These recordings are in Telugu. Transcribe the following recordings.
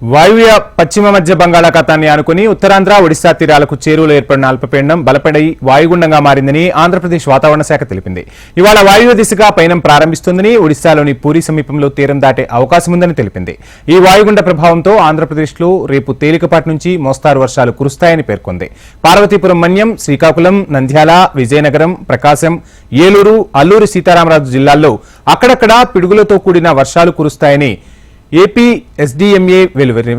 వాయువ్య పశ్చిమ మధ్య బంగాళాఖాతాన్ని ఆనుకుని ఉత్తరాంధ్ర ఒడిశా తీరాలకు చేరువలో ఏర్పడిన అల్పపీడనం బలపడి వాయుగుండంగా మారిందని ఆంధ్రప్రదేశ్ వాతావరణ శాఖ తెలిపింది. ఇవాళ వాయువ్య దిశగా పయనం ప్రారంభిస్తుందని ఒడిశాలోని పూరి సమీపంలో తీరం దాటే అవకాశం ఉందని తెలిపింది. ఈ వాయుగుండ ప్రభావంతో ఆంధ్రప్రదేశ్లో రేపు తేలికపాటి నుంచి మోస్తారు వర్షాలు కురుస్తాయని పేర్కొంది. పార్వతీపురం మన్యం శ్రీకాకుళం నంద్యాల విజయనగరం ప్రకాశం ఏలూరు అల్లూరి సీతారామరాజు జిల్లాల్లో అక్కడక్కడా పిడుగులతో కూడిన వర్షాలు కురుస్తాయని ఏపీ ఎస్డీఎంఏ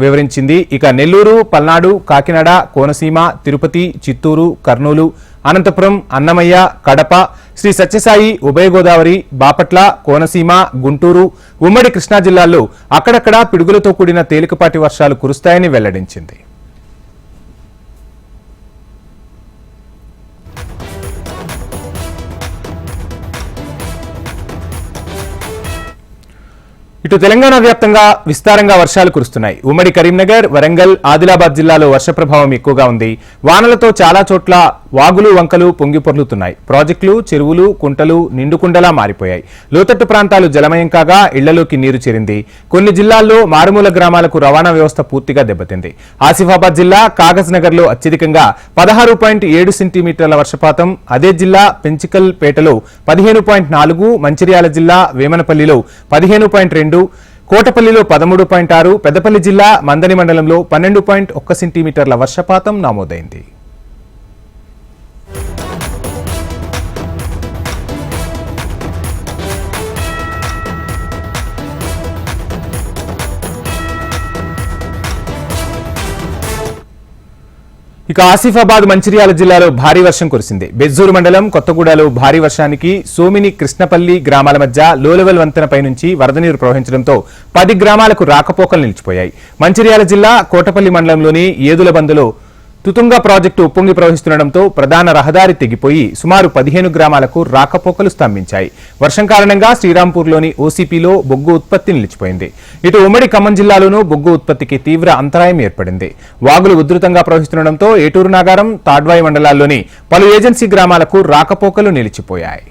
వివరించింది. ఇక నెల్లూరు పల్నాడు కాకినాడ కోనసీమ తిరుపతి చిత్తూరు కర్నూలు అనంతపురం అన్నమయ్య కడప శ్రీ సత్యసాయి ఉభయ గోదావరి బాపట్ల కోనసీమ గుంటూరు ఉమ్మడి కృష్ణా జిల్లాల్లో అక్కడక్కడా పిడుగులతో కూడిన తేలికపాటి వర్షాలు కురుస్తాయని వెల్లడించింది. ఇటు తెలంగాణ వ్యాప్తంగా విస్తారంగా వర్షాలు కురుస్తున్నాయి. ఉమ్మడి కరీంనగర్ వరంగల్ ఆదిలాబాద్ జిల్లాలో వర్ష ప్రభావం ఎక్కువగా ఉంది. వానలతో చాలా చోట్ల వాగులు వంకలు పొంగి పొర్లుతున్నాయి. ప్రాజెక్టులు చెరువులు కుంటలు నిండుకుండలా మారిపోయాయి. లోతట్టు ప్రాంతాలు జలమయం కాగా ఇళ్ళలోకి నీరు చేరింది. కొన్ని జిల్లాల్లో మారుమూల గ్రామాలకు రవాణా వ్యవస్థ పూర్తిగా దెబ్బతింది. ఆసిఫాబాద్ జిల్లా కాగజ్ నగర్లో అత్యధికంగా పదహారు పాయింట్ ఏడు సెంటీమీటర్ల వర్షపాతం అదే జిల్లా పెంచికల్ పేటలో పదిహేను పాయింట్ నాలుగు మంచిర్యాల జిల్లా వేమనపల్లిలో పదిహేను పాయింట్ రెండు కోటపల్లిలో పదమూడు పాయింట్ ఆరు పెద్దపల్లి జిల్లా మందని మండలంలో పన్నెండు పాయింట్ ఒక్క సెంటీమీటర్ల వర్షపాతం నమోదైంది. ఇక ఆసిఫాబాద్ మంచిర్యాల జిల్లాలో భారీ వర్షం కురిసింది. బెజ్జూరు మండలం కొత్తగూడలో భారీ వర్షానికి సోమిని కృష్ణపల్లి గ్రామాల మధ్య లోలెవెల్ వంతెనపై నుంచి వరద నీరు ప్రవహించడంతో పది గ్రామాలకు రాకపోకలు నిలిచిపోయాయి. మంచిర్యాల జిల్లా కోటపల్లి మండలంలోని ఏదుల బందులో తుతుంగ ప్రాజెక్టు ఉప్పొంగి ప్రవహిస్తుండటంతో ప్రధాన రహదారి తెగిపోయి సుమారు పదిహేను గ్రామాలకు రాకపోకలు స్తంభించాయి. వర్షం కారణంగా శ్రీరాంపూర్లోని ఓసీపీలో బొగ్గు ఉత్పత్తి నిలిచిపోయింది. ఇటు ఉమ్మడి ఖమ్మం జిల్లాలోనూ బొగ్గు ఉత్పత్తికి తీవ్ర అంతరాయం ఏర్పడింది. వాగులు ఉధృతంగా ప్రవహిస్తుండటంతో ఏటూరు నాగారం తాడ్వాయి మండలాల్లోని పలు ఏజెన్సీ గ్రామాలకు రాకపోకలు నిలిచిపోయాయి.